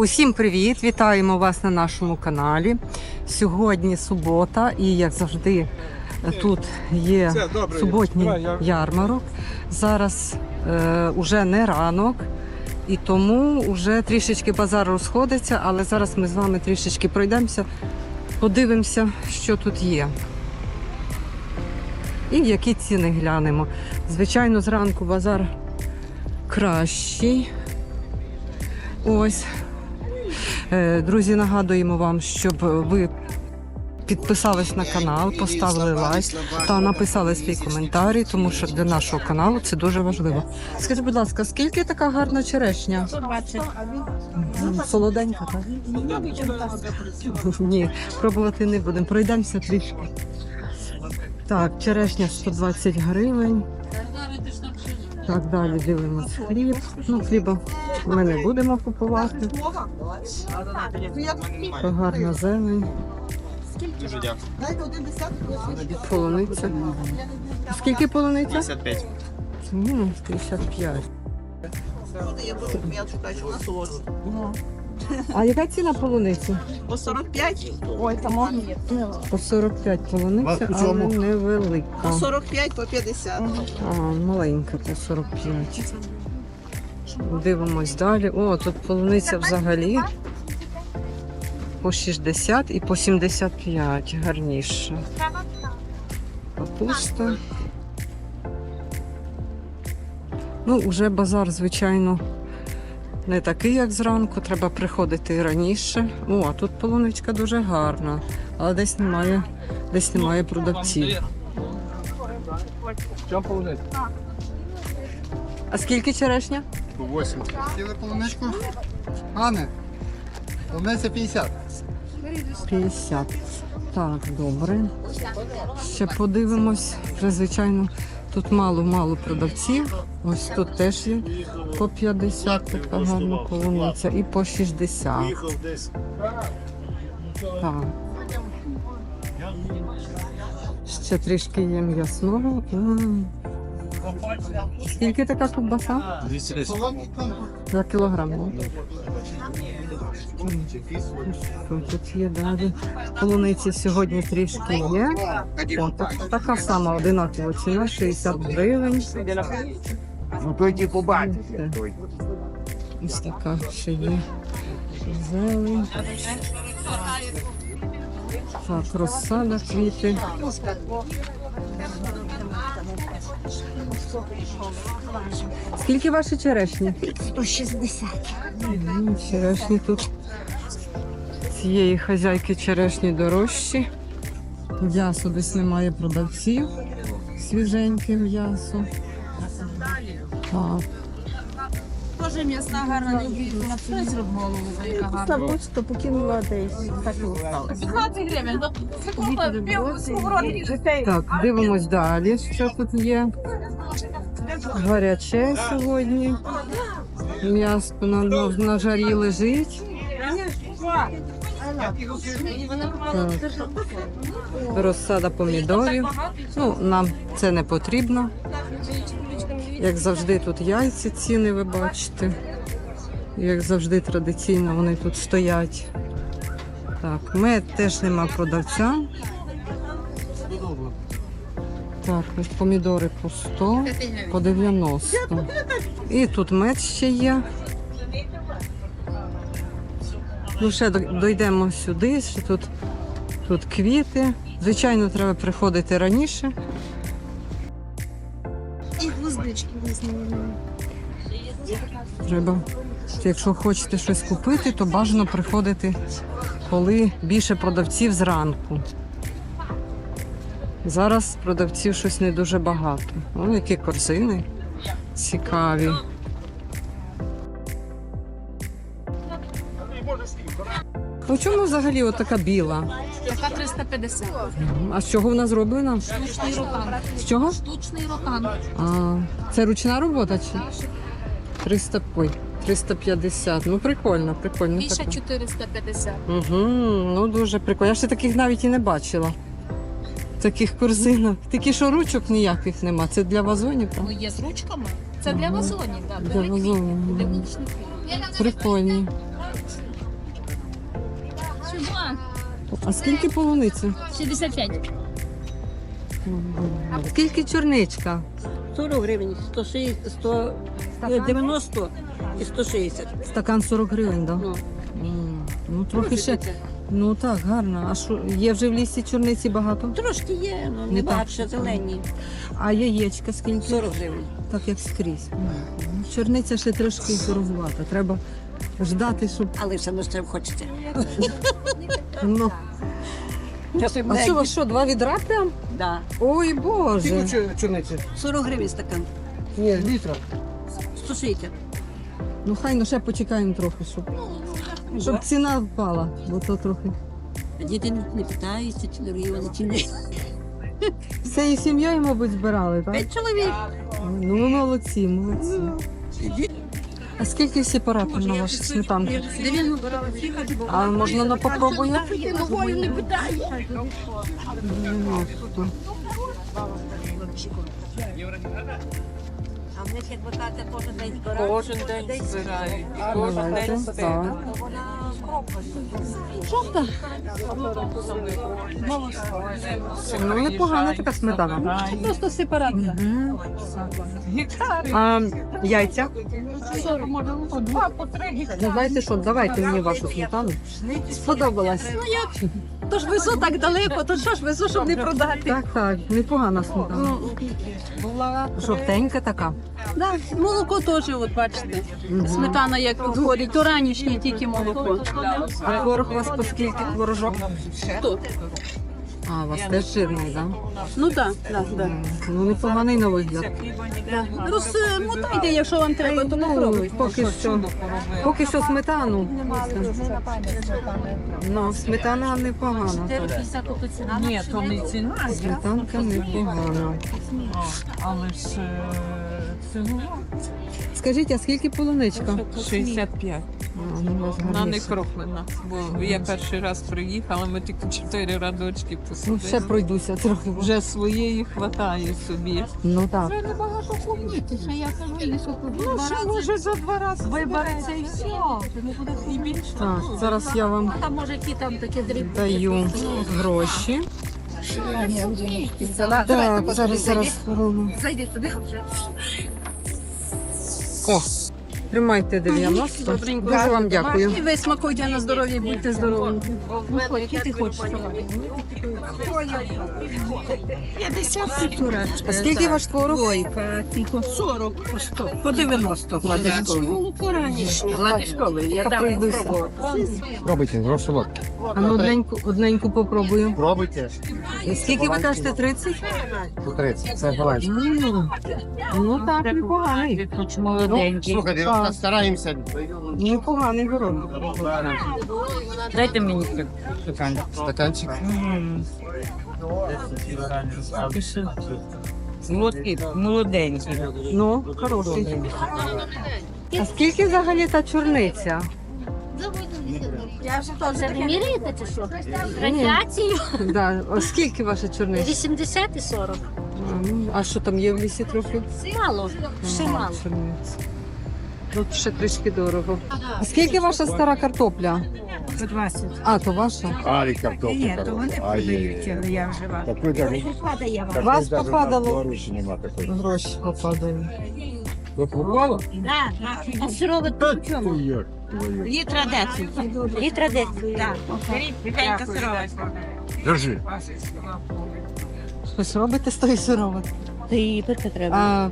Усім привіт! Вітаємо вас на нашому каналі. Сьогодні субота, і як завжди, тут є суботній ярмарок. Зараз е, уже не ранок, і тому вже трішечки базар розходиться, але зараз ми з вами трішечки пройдемося, подивимося, що тут є. І які ціни глянемо. Звичайно, зранку базар кращий. Ось. Е, Друзі, нагадуємо вам, щоб ви підписались на канал, поставили лайк та написали свій коментарі, тому що для нашого каналу це дуже важливо. Скажіть, будь ласка, скільки така гарна черешня? 120. Солоденька, так? Ні, пробувати не будемо. Пройдемося трішки. Так, черешня 120 гривень. Так, далі дивимось хліб. Ну, хліба ми не будемо купувати. Гарна зелень, Дуже дякую. полуниця. Скільки полуниця? 55. М, 55. А яка ціна полуниці? По 45? Ой, там можна. По 45 полуниця, але чому? По невелика. 45, по 50. А, маленька по 45. Дивимось далі. О, тут полуниця взагалі по 60 і по 75 гарніше. Капуста. Ну, вже базар, звичайно, не такий, як зранку. Треба приходити раніше. О, а тут полуничка дуже гарна, але десь немає, десь немає продавців. Чому полунець? А скільки черешня? По 80. Хотіли полуничку? Ане. Полуниця 50. 50. Так, добре. Ще подивимось. Вже, звичайно, тут мало-мало продавців. Ось тут теж є по 50 така гарна полуниця і по 60. Так. Ще трішки є м'ясного. Скільки така ковбаса? 210. За кілограм. ну. Тут є далі? Полуниці сьогодні трішки є. О, так- така сама одинакова ціна, 60 гривень. Ну то йди побачите. Ось така ще є. Зелень. Так, розсада, квіти. Скільки ваші черешні? 160. М, Черешні тут цієї хазяйки черешні дорожчі. М'ясо десь немає продавців. Свіженьке м'ясо. Так, м'ясна гарна не вбійна. Щось в голову, яка гарна. Покинула десь. Так і осталось. 15 гривень. Ну, це купа пів сковородки. так, дивимось далі, що тут є. Гаряче сьогодні. М'ясо на, на, на жарі лежить. Розсада помідорів. Ну, нам це не потрібно. Як завжди, тут яйці ціни, ви бачите. Як завжди, традиційно вони тут стоять. Так, мед теж нема продавця. Так, ось помідори по 100, по 90. І тут мед ще є. Ну, ще дійдемо сюди, ще тут, тут квіти. Звичайно, треба приходити раніше. І гвоздички візьмемо. Треба, якщо хочете щось купити, то бажано приходити, коли більше продавців зранку. Зараз продавців щось не дуже багато. О, які корзини цікаві. У чому взагалі от така біла? Така 350. А з чого вона зроблена? Штучний ротан. З чого? Штучний ротан. А, це ручна робота чи? 300, ой, 350. Ну прикольно, прикольно. Більше така. 450. Угу, ну дуже прикольно. Я ще таких навіть і не бачила таких корзинок. Тільки що ручок ніяких нема. Це для вазонів. Ну, є з ручками. Це для вазонів, так. Для вазонів, Прикольні. А скільки полуниці? 65. Скільки чорничка? 40 гривень, 160, і 160. Стакан 40 гривень, так? Ну, Ну, трохи ще. Ну так, гарно. А що, є вже в лісі чорниці багато? трошки є, ну Не не так. багато, ще зелені. А яєчка скільки? 40 гривень. Так як скрізь. Ну, Чорниця ще трошки дороговата. Треба ждати, щоб. Але все одно ще хочеться. Ну. Часом А що, у вас що, два відра прям? Да. Ой Боже. чорниці? 40 гривень стакан. Ні, літра. 160. Ну хай ну ще почекаємо трохи, щоб, щоб ціна впала, бо то трохи. Діти не, питаються, чи дорогі вони, чи не. Всією сім'єю, мабуть, збирали, так? П'ять чоловік. Ну ви молодці, молодці. А скільки всі сепаратор на ваші сметанки? А можна на попробую? Ногою не. А в них як викати кожен день збирають. Кожен день збирають. Кожен день збирають. так. Ну, непогана така сметана. Просто сепаратно. Мгм. А яйця? Ну, знаєте що, давайте мені вашу сметану. Сподобалась. Тож везу так далеко, то що ж везу, щоб не продати. Так, так, непогана сметана. Жовтенька така. Да, молоко теж, от бачите. Сметана як підходить, то ранішнє тільки молоко. А творог у вас по скільки творожок? Тут. А, у вас теж жирний, так? Ну так, так, так. Ну, непоганий на вигляд. Розмотайте, якщо вам треба, то Ну, попробуйте. поки що, поки що сметану. Ну, сметана непогана. Ні, то не ціна, Сметанка непогана. але ж ціну Скажіть, а скільки полуничка? 65. А, ну, у вас Вона не кроплена, бо я перший раз приїхала, ми тільки чотири радочки Ну, ще посадили. пройдуся трохи. Вже своєї хватає собі. Ну так. Ну, ще може за два рази вибереться і все. І більше. Так, зараз я вам Там може які там такі дрібні. даю гроші. Так, зараз, зараз. Рома. Зайди туди. О, тримайте 90. Дуже вам дякую. І ви смакуйте на здоров'я, будьте здорові. Які ти хочеш? А скільки ваш творог? Тільки 40 по 100. По 90 гладишковий. Гладишковий, я дам пробувати. Пробуйте, розсолодки. А ну одненьку, одненьку попробую. Пробуйте. І скільки ви кажете, 30? По 30. Це голландське. Ну, ну так, непоганий. Слухайте, Так. стараємося. Непоганий город. Дайте мені Стаканчик. Молодкі, молоденькі. Ну, хороший. А скільки взагалі та чорниця? Це ви міряєте чи що? Радіацію? Да. А скільки ваша чорниця? 80 і 40. А, ну, А що там є в лісі трохи? Мало, ще мало. чорниця. Тут ще трішки дорого. А скільки ваша стара картопля? 20. А, то ваша? Алі картоплю. Ні, то вони А, є, продають, але я вже вам. Такої даже, Падає вам. такої Вас даже попадало? в Білорусі нема такої. Гроші попадали. Ви попало? А сирове по чому? Ой, ой. Літра 10. Літра 10. Держи. Щось робите з тої сироватки? Рибити треба. А,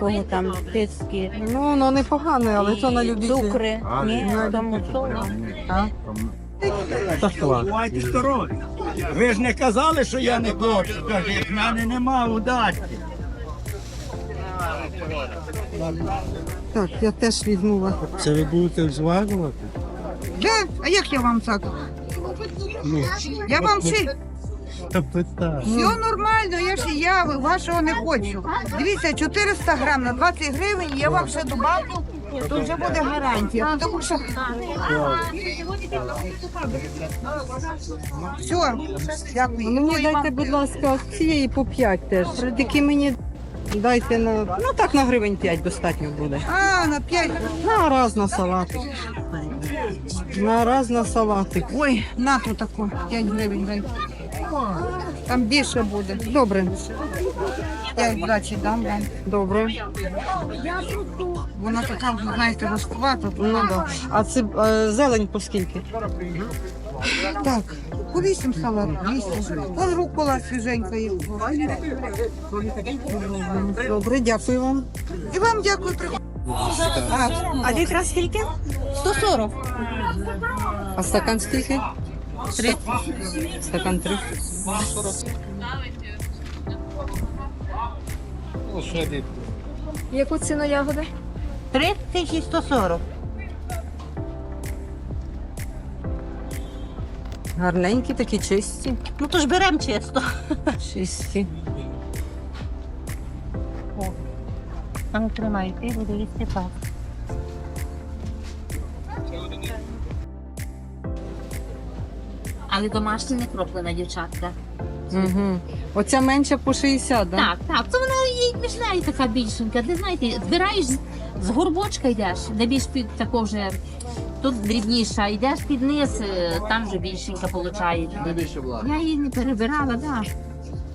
Кого там тиски, ну, воно непогане, але то на любителя. цукри. А, Ні, тому соло. А? Бувайте здорові. Ви ж не казали, що я не хочу. Скажіть, в мене нема удачі. Так, я теж візьму вас. Це ви будете зважувати? Да? А як я вам так? Я вам все, Та питаю. все нормально, я ж я вашого не хочу. Дивіться, 400 грам на 20 гривень, я вам ще добавлю, то вже буде гарантія. Тому що все, дякую. Мені дайте, будь ласка, цієї по 5 теж. Тільки мені дайте на. Ну так на гривень 5 достатньо буде. А, на 5. На раз на салат. На раз на салатик. Ой, на тут таку, 5 гривень. дай. Там більше буде. Добре, Я здачі дам вам. добре. Вона така, ви знаєте, розквата. Ну да. А це е, зелень по скільки? Так, по 8 салат, 200. Вон рукола свіженька є. Добре, дякую вам. І вам дякую. приходьте. А літра скільки? 140. А стакан скільки? Три. Стакан три. Яку ціну ягоди? 3140. Гарненькі, такі чисті. Ну то ж беремо чисто. Чисті. А ну тримай, ти буду відсипати. Але домашня не кроплена дівчатка. Угу. Оця менша по 60, да? Так, так. Це вона і міжляє така більшенька. Ти знаєте, збираєш з- горбочка йдеш, де більш під тако вже тут дрібніша, йдеш під низ, е, там вже більшенька виходить. Я її не перебирала, так.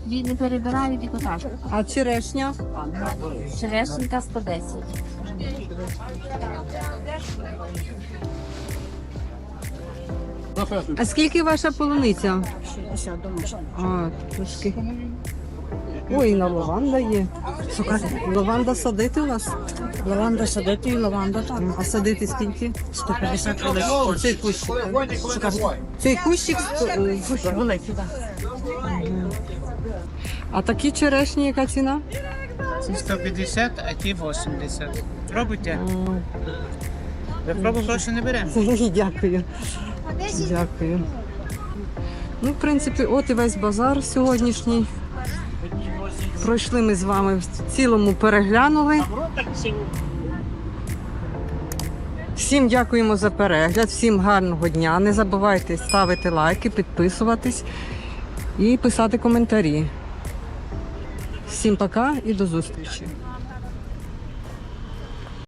Її не перебираю, тільки так. А черешня? Черешенька 110. А скільки ваша полуниця? А, трошки. Ой, на лаванда є. Лаванда садити у вас? Лаванда садити і лаванда так. А садити скільки? 150 великий. Цей кущик. Цей кущик. е, Великий, так. А такі черешні, яка ціна? Ці 150, а ті 80. Пробуйте. За пробу гроші не беремо. Дякую. Дякую. Ну, в принципі, от і весь базар сьогоднішній. Пройшли ми з вами в цілому переглянули. Всім дякуємо за перегляд, всім гарного дня. Не забувайте ставити лайки, підписуватись і писати коментарі. Всім пока і до зустрічі.